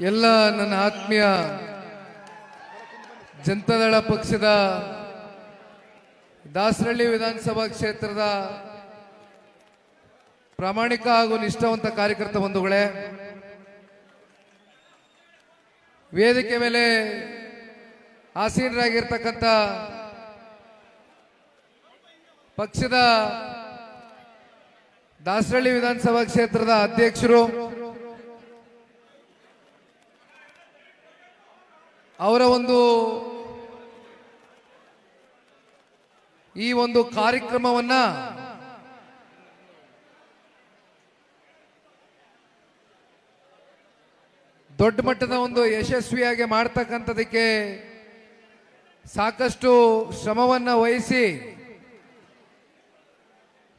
ಎಲ್ಲ ನನ್ನ ಆತ್ಮೀಯ ಜನತಾದಳ ಪಕ್ಷದ ದಾಸರಳ್ಳಿ ವಿಧಾನಸಭಾ ಕ್ಷೇತ್ರದ ಪ್ರಾಮಾಣಿಕ ಹಾಗೂ ನಿಷ್ಠಾವಂತ ಕಾರ್ಯಕರ್ತ ಬಂಧುಗಳೇ, ವೇದಿಕೆ ಮೇಲೆ ಆಸೀನರಾಗಿರ್ತಕ್ಕಂಥ ಪಕ್ಷದ ದಾಸರಳ್ಳಿ ವಿಧಾನಸಭಾ ಕ್ಷೇತ್ರದ ಅಧ್ಯಕ್ಷರು ಅವರ ಒಂದು ಈ ಒಂದು ಕಾರ್ಯಕ್ರಮವನ್ನ ದೊಡ್ಡ ಮಟ್ಟದ ಒಂದು ಯಶಸ್ವಿಯಾಗಿ ಮಾಡ್ತಕ್ಕಂಥದಕ್ಕೆ ಸಾಕಷ್ಟು ಶ್ರಮವನ್ನು ವಹಿಸಿ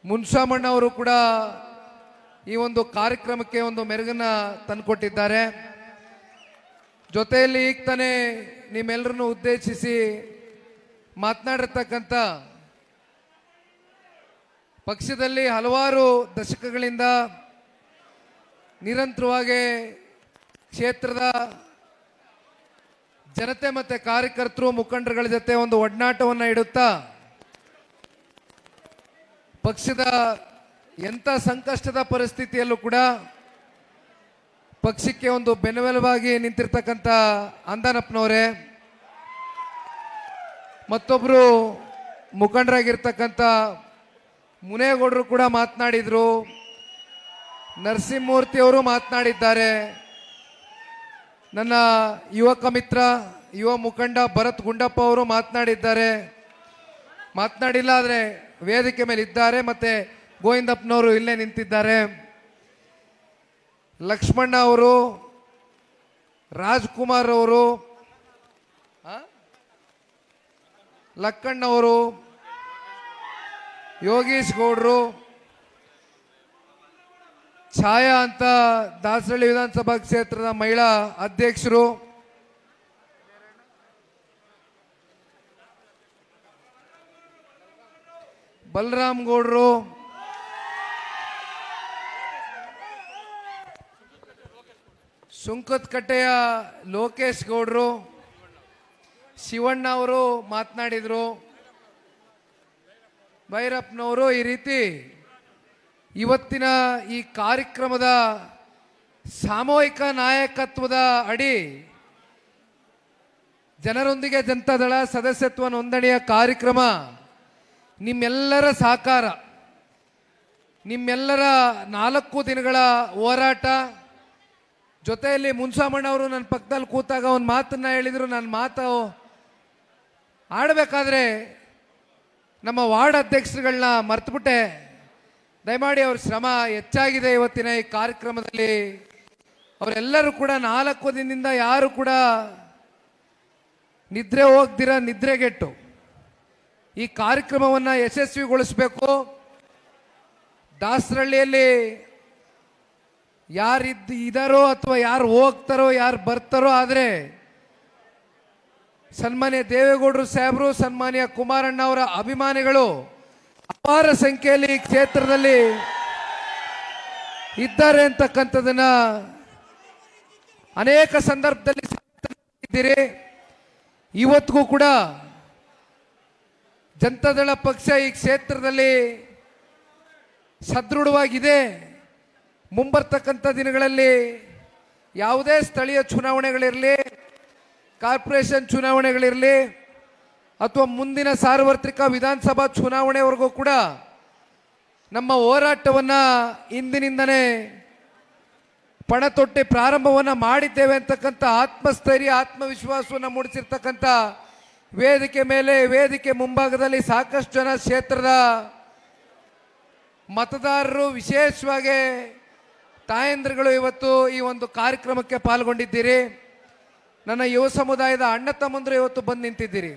ಮುನ್ಸಾಮಣ್ಣ ಅವರು ಕೂಡ ಈ ಒಂದು ಕಾರ್ಯಕ್ರಮಕ್ಕೆ ಒಂದು ಮೆರುಗನ್ನ ತಂದುಕೊಟ್ಟಿದ್ದಾರೆ. ಜೊತೆಯಲ್ಲಿ ಈಗ ತಾನೇ ನಿಮ್ಮೆಲ್ಲರನ್ನು ಉದ್ದೇಶಿಸಿ ಮಾತನಾಡಿರ್ತಕ್ಕಂಥ ಪಕ್ಷದಲ್ಲಿ ಹಲವಾರು ದಶಕಗಳಿಂದ ನಿರಂತರವಾಗಿ ಕ್ಷೇತ್ರದ ಜನತೆ ಮತ್ತು ಕಾರ್ಯಕರ್ತರು ಮುಖಂಡರುಗಳ ಜೊತೆ ಒಂದು ಒಡನಾಟವನ್ನು ಇಡುತ್ತಾ ಪಕ್ಷದ ಎಂಥ ಸಂಕಷ್ಟದ ಪರಿಸ್ಥಿತಿಯಲ್ಲೂ ಕೂಡ ಪಕ್ಷಕ್ಕೆ ಒಂದು ಬೆನವೆಲವಾಗಿ ನಿಂತಿರ್ತಕ್ಕಂಥ ಅಂದನಪ್ಪನವರೇ ಮತ್ತೊಬ್ಬರು ಮುಖಂಡರಾಗಿರ್ತಕ್ಕಂಥ ಮುನೇಗೌಡರು ಕೂಡ ಮಾತನಾಡಿದರು, ನರಸಿಂಹಮೂರ್ತಿ ಅವರು ಮಾತನಾಡಿದ್ದಾರೆ. ನನ್ನ ಯುವಕ ಮಿತ್ರ ಯುವ ಮುಖಂಡ ಭರತ್ ಗುಂಡಪ್ಪ ಅವರು ಮಾತನಾಡಿದ್ದಾರೆ. ಮಾತನಾಡಿಲ್ಲ ಆದರೆ ವೇದಿಕೆ ಮೇಲೆ ಇದ್ದಾರೆ ಮತ್ತು ಗೋವಿಂದಪ್ಪನವರು ಇಲ್ಲೇ ನಿಂತಿದ್ದಾರೆ. ಲಕ್ಷ್ಮಣ್ಣ ಅವರು, ರಾಜ್ಕುಮಾರ್ ಅವರು ಲಕ್ಕಣ್ಣವರು ಯೋಗೀಶ್ ಗೌಡ್ರು, ಛಾಯಾ ಅಂತ ದಾಸರಳ್ಳಿ ವಿಧಾನಸಭಾ ಕ್ಷೇತ್ರದ ಮಹಿಳಾ ಅಧ್ಯಕ್ಷರು, ಬಲರಾಮ್ ಗೌಡ್ರು ಸುಂಕದಕಟ್ಟೆಯ ಲೋಕೇಶ್ ಗೌಡರು, ಶಿವಣ್ಣ ಅವರು ಮಾತನಾಡಿದರು. ಭೈರಪ್ಪನವರು ಈ ರೀತಿ ಇವತ್ತಿನ ಈ ಕಾರ್ಯಕ್ರಮದ ಸಾಮೂಹಿಕ ನಾಯಕತ್ವದ ಅಡಿ ಜನರೊಂದಿಗೆ ಜನತಾದಳ ಸದಸ್ಯತ್ವ ನೋಂದಣಿಯ ಕಾರ್ಯಕ್ರಮ, ನಿಮ್ಮೆಲ್ಲರ ಸಹಕಾರ, ನಿಮ್ಮೆಲ್ಲರ ನಾಲ್ಕು ದಿನಗಳ ಹೋರಾಟ ಜೊತೆಯಲ್ಲಿ ಅವರು ನನ್ನ ಪಕ್ಕದಲ್ಲಿ ಕೂತಾಗ ಅವನ ಮಾತನ್ನ ಹೇಳಿದ್ರು ನನ್ನ ಮಾತು ಆಡಬೇಕಾದ್ರೆ ನಮ್ಮ ವಾರ್ಡ್ ಅಧ್ಯಕ್ಷರುಗಳನ್ನ ಮರ್ತುಬಿಟ್ಟೆ. ದಯಮಾಡಿ ಅವ್ರ ಶ್ರಮ ಹೆಚ್ಚಾಗಿದೆ ಇವತ್ತಿನ ಈ ಕಾರ್ಯಕ್ರಮದಲ್ಲಿ. ಅವರೆಲ್ಲರೂ ಕೂಡ ನಾಲ್ಕು ದಿನದಿಂದ ಯಾರು ಕೂಡ ನಿದ್ರೆ ಹೋಗ್ದಿರ ನಿದ್ರೆಗೆಟ್ಟು ಈ ಕಾರ್ಯಕ್ರಮವನ್ನು ಯಶಸ್ವಿಗೊಳಿಸಬೇಕು. ದಾಸರಳ್ಳಿಯಲ್ಲಿ ಯಾರಿದ್ದು ಇದಾರೋ ಅಥವಾ ಯಾರು ಹೋಗ್ತಾರೋ, ಯಾರು ಬರ್ತಾರೋ, ಆದರೆ ಸನ್ಮಾನ್ಯ ದೇವೇಗೌಡರು ಸಾಹೇಬರು, ಸನ್ಮಾನ್ಯ ಕುಮಾರಣ್ಣ ಅವರ ಅಭಿಮಾನಿಗಳು ಅಪಾರ ಸಂಖ್ಯೆಯಲ್ಲಿ ಈ ಕ್ಷೇತ್ರದಲ್ಲಿ ಇದ್ದಾರೆ ಅಂತಕ್ಕಂಥದನ್ನ ಅನೇಕ ಸಂದರ್ಭದಲ್ಲಿ ಇದ್ದೀರಿ ಇವತ್ತಿಗೂ ಕೂಡ ಜನತಾದಳ ಪಕ್ಷ ಈ ಕ್ಷೇತ್ರದಲ್ಲಿ ಸದೃಢವಾಗಿದೆ. ಮುಂಬರ್ತಕ್ಕಂಥ ದಿನಗಳಲ್ಲಿ ಯಾವುದೇ ಸ್ಥಳೀಯ ಚುನಾವಣೆಗಳಿರಲಿ, ಕಾರ್ಪೊರೇಷನ್ ಚುನಾವಣೆಗಳಿರಲಿ, ಅಥವಾ ಮುಂದಿನ ಸಾರ್ವತ್ರಿಕ ವಿಧಾನಸಭಾ ಚುನಾವಣೆವರೆಗೂ ಕೂಡ ನಮ್ಮ ಹೋರಾಟವನ್ನು ಇಂದಿನಿಂದನೇ ಪಣ ತೊಟ್ಟಿ ಪ್ರಾರಂಭವನ್ನು ಮಾಡಿದ್ದೇವೆ ಅಂತಕ್ಕಂಥ ಆತ್ಮಸ್ಥೈರ್ಯ, ಆತ್ಮವಿಶ್ವಾಸವನ್ನು ಮೂಡಿಸಿರ್ತಕ್ಕಂಥ ವೇದಿಕೆ ಮೇಲೆ, ವೇದಿಕೆ ಮುಂಭಾಗದಲ್ಲಿ ಸಾಕಷ್ಟು ಜನ ಕ್ಷೇತ್ರದ ಮತದಾರರು ವಿಶೇಷವಾಗಿ ತಾಯಂದ್ರಗಳು ಇವತ್ತು ಈ ಒಂದು ಕಾರ್ಯಕ್ರಮಕ್ಕೆ ಪಾಲ್ಗೊಂಡಿದ್ದೀರಿ. ನನ್ನ ಯುವ ಸಮುದಾಯದ ಅಣ್ಣ ತಮ್ಮಂದರು ಇವತ್ತು ಬಂದು ನಿಂತಿದ್ದೀರಿ.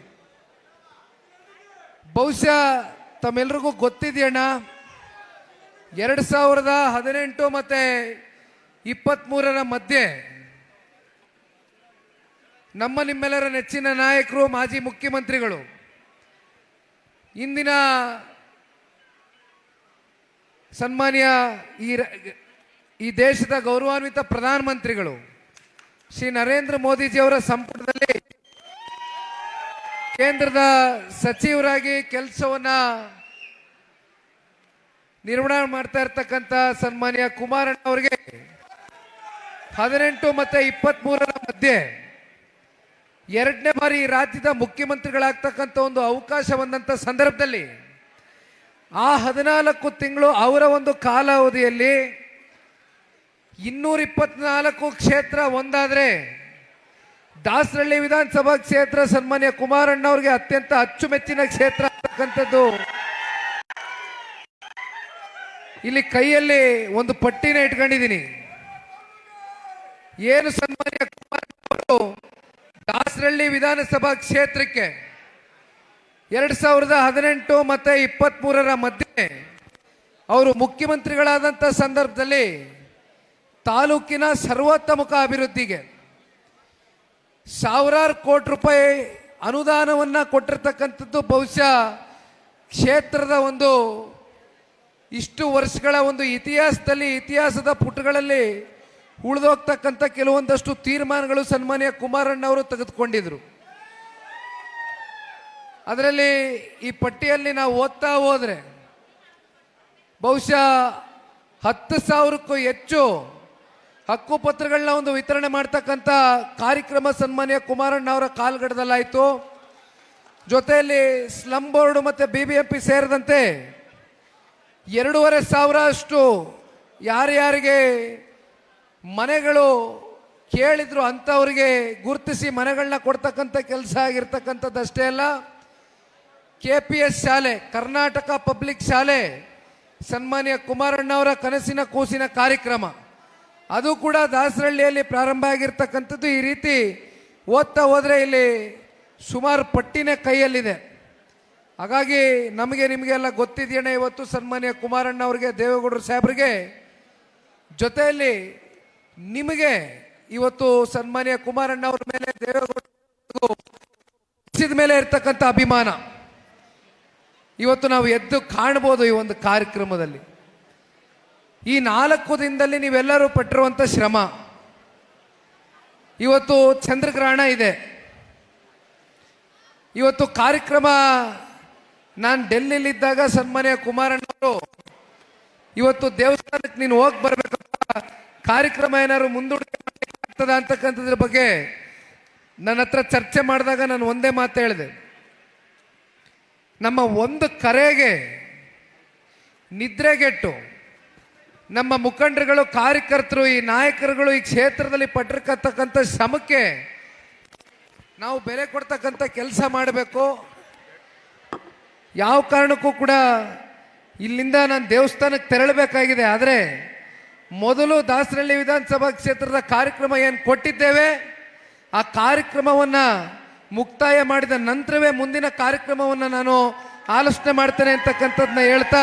ಬಹುಶಃ ತಮ್ಮೆಲ್ರಿಗೂ ಗೊತ್ತಿದೆಯಣ್ಣ, ಎರಡು ಸಾವಿರದ ಹದಿನೆಂಟು ಮತ್ತೆ ಇಪ್ಪತ್ತ್ಮೂರರ ಮಧ್ಯೆ ನಮ್ಮ ನಿಮ್ಮೆಲ್ಲರ ನೆಚ್ಚಿನ ನಾಯಕರು, ಮಾಜಿ ಮುಖ್ಯಮಂತ್ರಿಗಳು. ಇಂದಿನ ಸನ್ಮಾನ್ಯ ಈ ಈ ದೇಶದ ಗೌರವಾನ್ವಿತ ಪ್ರಧಾನಮಂತ್ರಿಗಳು, ಶ್ರೀ ನರೇಂದ್ರ ಮೋದಿಜಿಯವರ ಸಂಪುಟದಲ್ಲಿ ಕೇಂದ್ರದ ಸಚಿವರಾಗಿ ಕೆಲಸವನ್ನ ನಿರ್ವಹಣೆ ಮಾಡ್ತಾ ಇರ್ತಕ್ಕಂಥ ಸನ್ಮಾನ್ಯ ಕುಮಾರಣ್ಣ ಅವರಿಗೆ ಹದಿನೆಂಟು ಮತ್ತೆ ಇಪ್ಪತ್ತ್ ಮೂರರ ಮಧ್ಯೆ ಎರಡನೇ ಬಾರಿ ರಾಜ್ಯದ ಮುಖ್ಯಮಂತ್ರಿಗಳಾಗ್ತಕ್ಕಂಥ ಒಂದು ಅವಕಾಶ ಬಂದಂಥ ಸಂದರ್ಭದಲ್ಲಿ ಆ ಹದಿನಾಲ್ಕು ತಿಂಗಳು ಅವರ ಒಂದು ಕಾಲಾವಧಿಯಲ್ಲಿ ಇನ್ನೂರ ಇಪ್ಪತ್ನಾಲ್ಕು ಕ್ಷೇತ್ರ ಒಂದಾದ್ರೆ ದಾಸರಳ್ಳಿ ವಿಧಾನಸಭಾ ಕ್ಷೇತ್ರ ಸನ್ಮಾನ್ಯ ಕುಮಾರಣ್ಣ ಅವ್ರಿಗೆ ಅತ್ಯಂತ ಅಚ್ಚುಮೆಚ್ಚಿನ ಕ್ಷೇತ್ರ ಅಂತಕ್ಕಂಥದ್ದು ಇಲ್ಲಿ ಕೈಯಲ್ಲಿ ಒಂದು ಪಟ್ಟಿನ ಇಟ್ಕೊಂಡಿದ್ದೀನಿ. ಏನು ಸನ್ಮಾನ್ಯ ಕುಮಾರಣ್ಣ ಅವರು ದಾಸರಳ್ಳಿ ವಿಧಾನಸಭಾ ಕ್ಷೇತ್ರಕ್ಕೆ ಎರಡ್ ಸಾವಿರದ ಹದಿನೆಂಟು ಮತ್ತೆ ಇಪ್ಪತ್ತ್ ಮೂರರ ಮಧ್ಯೆ ಅವರು ಮುಖ್ಯಮಂತ್ರಿಗಳಾದಂಥ ಸಂದರ್ಭದಲ್ಲಿ ತಾಲೂಕಿನ ಸರ್ವೋತ್ತಮುಖ ಅಭಿವೃದ್ಧಿಗೆ ಸಾವಿರಾರು ಕೋಟಿ ರೂಪಾಯಿ ಅನುದಾನವನ್ನು ಕೊಟ್ಟಿರ್ತಕ್ಕಂಥದ್ದು ಬಹುಶಃ ಕ್ಷೇತ್ರದ ಒಂದು ಇಷ್ಟು ವರ್ಷಗಳ ಒಂದು ಇತಿಹಾಸದಲ್ಲಿ, ಇತಿಹಾಸದ ಪುಟಗಳಲ್ಲಿ ಉಳಿದೋಗ್ತಕ್ಕಂಥ ಕೆಲವೊಂದಷ್ಟು ತೀರ್ಮಾನಗಳು ಸನ್ಮಾನ್ಯ ಕುಮಾರಣ್ಣ ಅವರು ತೆಗೆದುಕೊಂಡಿದ್ರು. ಅದರಲ್ಲಿ ಈ ಪಟ್ಟಿಯಲ್ಲಿ ನಾವು ಓದ್ತಾ ಹೋದರೆ ಬಹುಶಃ ಹತ್ತು ಸಾವಿರಕ್ಕೂ ಹೆಚ್ಚು ಹಕ್ಕುಪತ್ರಗಳನ್ನ ಒಂದು ವಿತರಣೆ ಮಾಡ್ತಕ್ಕಂಥ ಕಾರ್ಯಕ್ರಮ ಸನ್ಮಾನ್ಯ ಕುಮಾರಣ್ಣ ಅವರ ಕಾಲ್ಗಡದಲ್ಲಾಯಿತು. ಜೊತೆಯಲ್ಲಿ ಸ್ಲಂ ಬೋರ್ಡ್ ಮತ್ತು ಬಿ ಬಿ ಎಂ ಪಿ ಸೇರಿದಂತೆ ಎರಡೂವರೆ ಸಾವಿರ ಅಷ್ಟು ಯಾರ್ಯಾರಿಗೆ ಮನೆಗಳು ಕೇಳಿದ್ರು ಅಂಥವ್ರಿಗೆ ಗುರುತಿಸಿ ಮನೆಗಳನ್ನ ಕೊಡ್ತಕ್ಕಂಥ ಕೆಲಸ ಆಗಿರ್ತಕ್ಕಂಥದ್ದು ಅಷ್ಟೇ ಅಲ್ಲ ಕೆ ಪಿ ಎಸ್ ಶಾಲೆ, ಕರ್ನಾಟಕ ಪಬ್ಲಿಕ್ ಶಾಲೆ ಸನ್ಮಾನ್ಯ ಕುಮಾರಣ್ಣ ಅವರ ಕನಸಿನ ಕೂಸಿನ ಕಾರ್ಯಕ್ರಮ. ಅದು ಕೂಡ ದಾಸರಳ್ಳಿಯಲ್ಲಿ ಪ್ರಾರಂಭ ಆಗಿರ್ತಕ್ಕಂಥದ್ದು ಈ ರೀತಿ ಓದ್ತಾ ಹೋದರೆ ಇಲ್ಲಿ ಸುಮಾರು ಪಟ್ಟಿನೇ ಕೈಯಲ್ಲಿದೆ. ಹಾಗಾಗಿ ನಮಗೆ ನಿಮಗೆಲ್ಲ ಗೊತ್ತಿದೆಯಣ್ಣ ಇವತ್ತು ಸನ್ಮಾನ್ಯ ಕುಮಾರಣ್ಣ ಅವರಿಗೆ, ದೇವೇಗೌಡರು ಸಾಹೇಬ್ರಿಗೆ. ಜೊತೆಯಲ್ಲಿ ನಿಮಗೆ ಇವತ್ತು ಸನ್ಮಾನ್ಯ ಕುಮಾರಣ್ಣ ಅವ್ರ ಮೇಲೆ ದೇವೇಗೌಡ ಮೇಲೆ ಇರ್ತಕ್ಕಂಥ ಅಭಿಮಾನ. ಇವತ್ತು ನಾವು ಎದ್ದು ಕಾಣ್ಬೋದು ಈ ಒಂದು ಕಾರ್ಯಕ್ರಮದಲ್ಲಿ. ಈ ನಾಲ್ಕು ದಿನದಲ್ಲಿ ನೀವೆಲ್ಲರೂ ಪಟ್ಟಿರುವಂಥ ಶ್ರಮ. ಇವತ್ತು ಚಂದ್ರಗ್ರಹಣ ಇದೆ. ಇವತ್ತು ಕಾರ್ಯಕ್ರಮ ನಾನು ಡೆಲ್ಲಿಲಿದ್ದಾಗ ಸನ್ಮಾನ್ಯ ಕುಮಾರಣ್ಣವರು ಇವತ್ತು ದೇವಸ್ಥಾನಕ್ಕೆ ನೀನು ಹೋಗಿ ಬರಬೇಕಪ್ಪ. ಕಾರ್ಯಕ್ರಮ ಏನಾದ್ರು ಮುಂದೂಡಿಕೆ ಅಂತಕ್ಕಂಥದ್ರ ಬಗ್ಗೆ ನನ್ನ ಹತ್ರ ಚರ್ಚೆ ಮಾಡಿದಾಗ ನಾನು ಒಂದೇ ಮಾತು ಹೇಳಿದೆ. ನಮ್ಮ ಒಂದು ಕರೆಗೆ ನಿದ್ರೆಗೆಟ್ಟು ನಮ್ಮ ಮುಖಂಡರುಗಳು, ಕಾರ್ಯಕರ್ತರು, ಈ ನಾಯಕರುಗಳು ಈ ಕ್ಷೇತ್ರದಲ್ಲಿ ಪಟ್ಟಿರ್ತಕ್ಕಂಥ ಶ್ರಮಕ್ಕೆ ನಾವು ಬೆಲೆ ಕೊಡ್ತಕ್ಕಂಥ ಕೆಲಸ ಮಾಡಬೇಕು. ಯಾವ ಕಾರಣಕ್ಕೂ ಕೂಡ ಇಲ್ಲಿಂದ ನಾನು ದೇವಸ್ಥಾನಕ್ಕೆ ತೆರಳಬೇಕಾಗಿದೆ. ಆದರೆ ಮೊದಲು ದಾಸರಳ್ಳಿ ವಿಧಾನಸಭಾ ಕ್ಷೇತ್ರದ ಕಾರ್ಯಕ್ರಮ ಏನು ಕೊಟ್ಟಿದ್ದೇವೆ, ಆ ಕಾರ್ಯಕ್ರಮವನ್ನು ಮುಕ್ತಾಯ ಮಾಡಿದ ನಂತರವೇ ಮುಂದಿನ ಕಾರ್ಯಕ್ರಮವನ್ನು ನಾನು ಆಲೋಚನೆ ಮಾಡ್ತೇನೆ ಅಂತಕ್ಕಂಥದ್ದನ್ನ ಹೇಳ್ತಾ